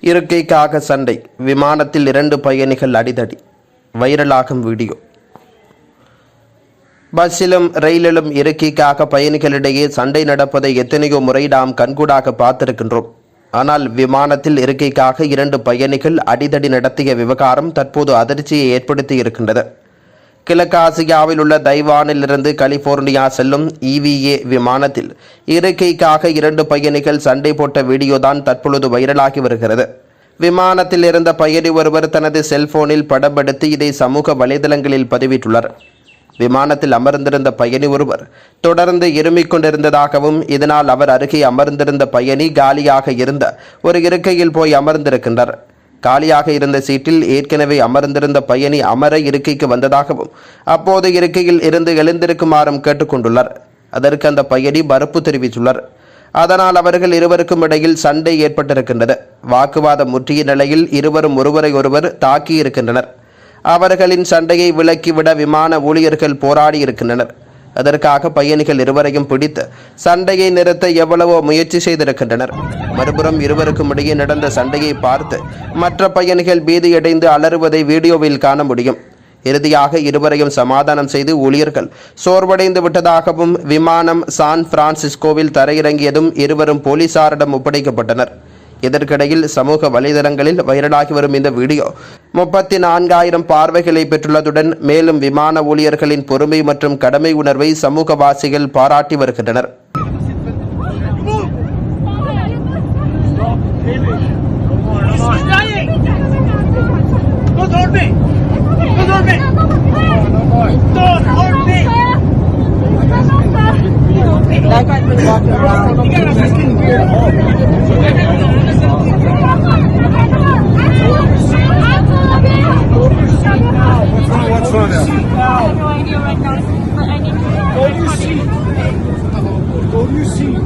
இருக்கைக்காக சண்டை. விமானத்தில் இரண்டு பயணிகள் அடிதடி. வைரலாகும் வீடியோ. பஸ்ஸிலும் ரயிலிலும் இருக்கைக்காக பயணிகளிடையே சண்டை நடப்பதை எத்தனையோ முறை நாம் கண்கூடாக பார்த்திருக்கின்றோம். ஆனால் விமானத்தில் இருக்கைக்காக இரண்டு பயணிகள் அடிதடி நடத்திய விவகாரம் தற்போது அதிர்ச்சியை ஏற்படுத்தி இருக்கின்றது. கிழக்கு ஆசியாவில் உள்ள தைவானிலிருந்து கலிபோர்னியா செல்லும் இவிஏ விமானத்தில் இருக்கைக்காக இரண்டு பயணிகள் சண்டை போட்ட வீடியோ தான் தற்பொழுது வைரலாகி வருகிறது. விமானத்தில் இருந்த பயணி ஒருவர் தனது செல்போனில் படமெடுத்து இதை சமூக வலைதளங்களில் பதிவிட்டுள்ளார். விமானத்தில் அமர்ந்திருந்த பயணி ஒருவர் தொடர்ந்து இருமிக் கொண்டிருந்ததாகவும் இதனால் அவர் அருகே அமர்ந்திருந்த பயணி காலியாக இருந்த ஒரு இருக்கையில் போய் அமர்ந்திருக்கின்றார். காலியாக இருந்த சீட்டில் ஏற்கனவே அமர்ந்திருந்த பயணி அமர இருக்கைக்கு வந்ததாகவும் அப்போது இருக்கையில் இருந்து எழுந்திருக்குமாறும் கேட்டுக்கொண்டுள்ளார். அதற்கு அந்த பயணி மறுப்பு தெரிவித்துள்ளார். அதனால் அவர்கள் இருவருக்கும் இடையில் சண்டை ஏற்பட்டிருக்கின்றது. வாக்குவாதம் முற்றிய நிலையில் இருவரும் ஒருவரை ஒருவர் தாக்கியிருக்கின்றனர். அவர்களின் சண்டையை விலக்கிவிட விமான ஊழியர்கள் போராடி இருக்கின்றனர் அதற்காக பயணிகள் இருவரையும் பிடித்து சண்டையை நிறுத்த எவ்வளவோ முயற்சி செய்திருக்கின்றனர். மறுபுறம் இருவருக்கும் இடையே நடந்த சண்டையை பார்த்து மற்ற பயணிகள் பீதியடைந்து அலறுவதை வீடியோவில் காண முடியும். இறுதியாக இருவரையும் சமாதானம் செய்து ஊழியர்கள் சோர்வடைந்து விட்டதாகவும் விமானம் சான் பிரான்சிஸ்கோவில் தரையிறங்கியதும் இருவரும் போலீசாரிடம் ஒப்படைக்கப்பட்டனர். இதற்கிடையில் சமூக வலைதளங்களில் வைரலாகி வரும் இந்த வீடியோ முப்பத்தி நான்காயிரம் பார்வைகளை பெற்றுள்ளதுடன் மேலும் விமான ஊழியர்களின் பொறுமை மற்றும் கடமை உணர்வை சமூகவாசிகள் பாராட்டி வருகின்றனர் Don't hold been walking around. sonra devam. Go you see? Go you see?